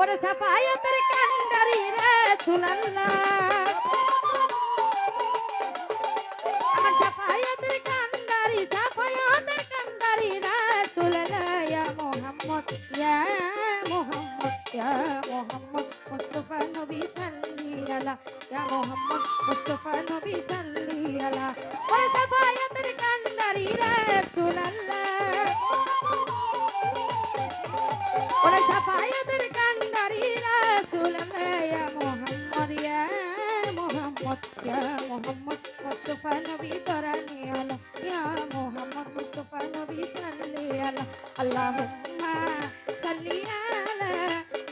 ওরে সাফায়াতের কান্ডারি রাসূলুল্লাহ আমার সাফায়াতের কান্ডারি সাফায়াতের কান্ডারি রাসূলুল্লাহ ইয়া মুহাম্মদ ইয়া মুহাম্মদ ইয়া মুহাম্মদ ইয়া মুহাম্মদ মুস্তাফা নবী সাল্লি আলা। কান্ডারি রাসূলুল্লাহ মুস্তাফা নবী তরানি আলা, ইয়া মুহাম্মদ মুস্তাফা নবী সাল্লি আলা, আল্লাহুম্মা সাল্লি আলা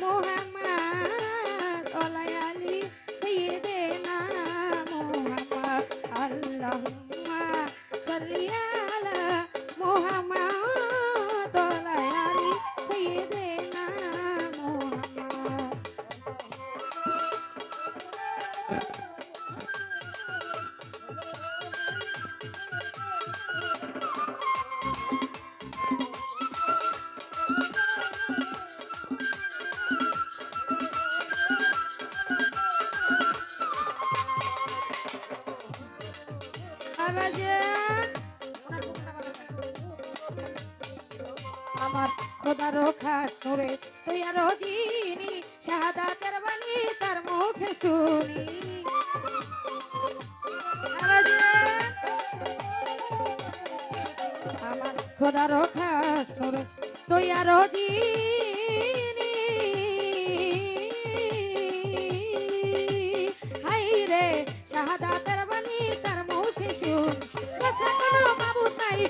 মুহাম্মদ ওয়া আলি সাইয়্যিদিনা মুহাম্মদ, আল্লাহুম্মা সাল্লি আলা মুহাম্মদ ওয়া আলি সাইয়্যিদিনা মুহাম্মদ। আমার খোদার খাটরে তুই আর দিনি শাহাদাতের বাণী তার মুখে শুনি আমার খোদার খাটরে তুই আর দিনি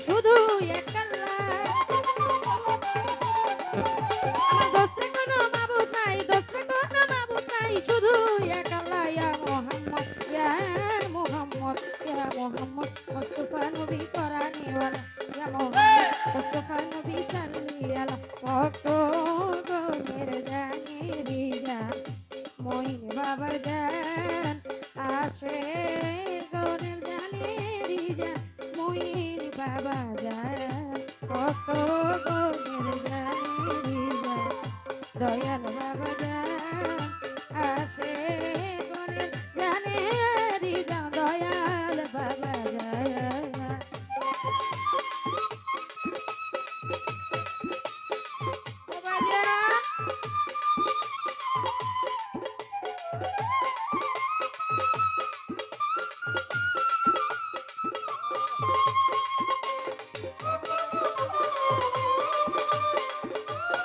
শুধু একলা মইন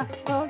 Oh.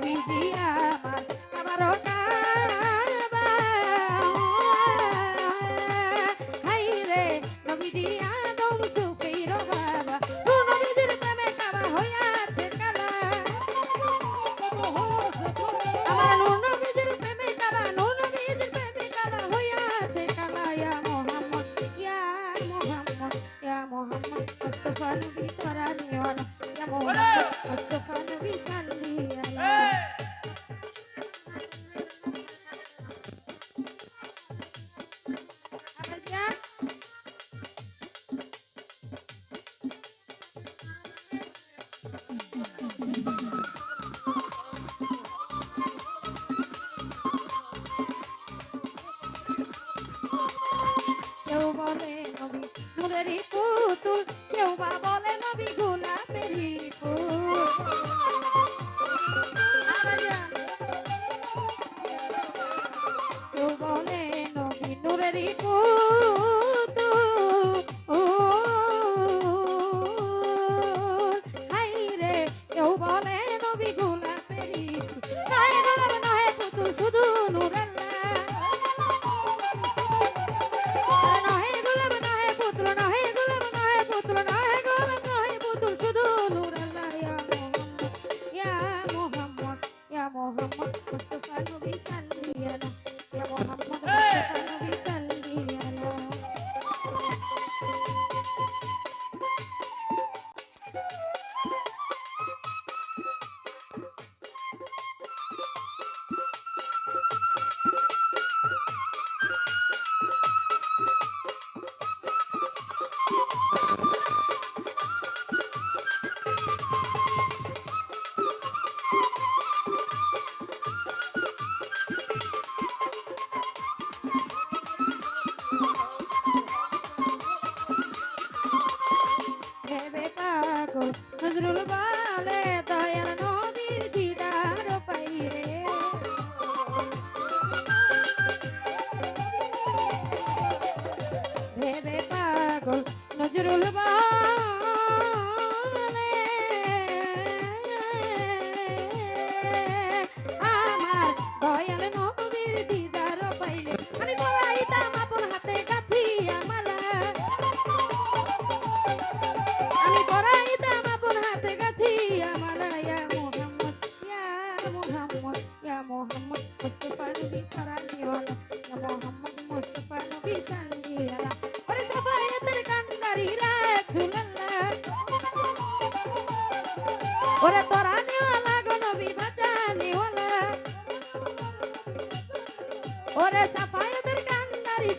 নজরুল বলে দয়াল নবীর দিদার পাইলে ভেবে পাগল নজরুল ওরে ওরে তোরানিওয়ালা গো নবী বাঁচানিওয়ালা ওরে সাফায়াতের কান্দারি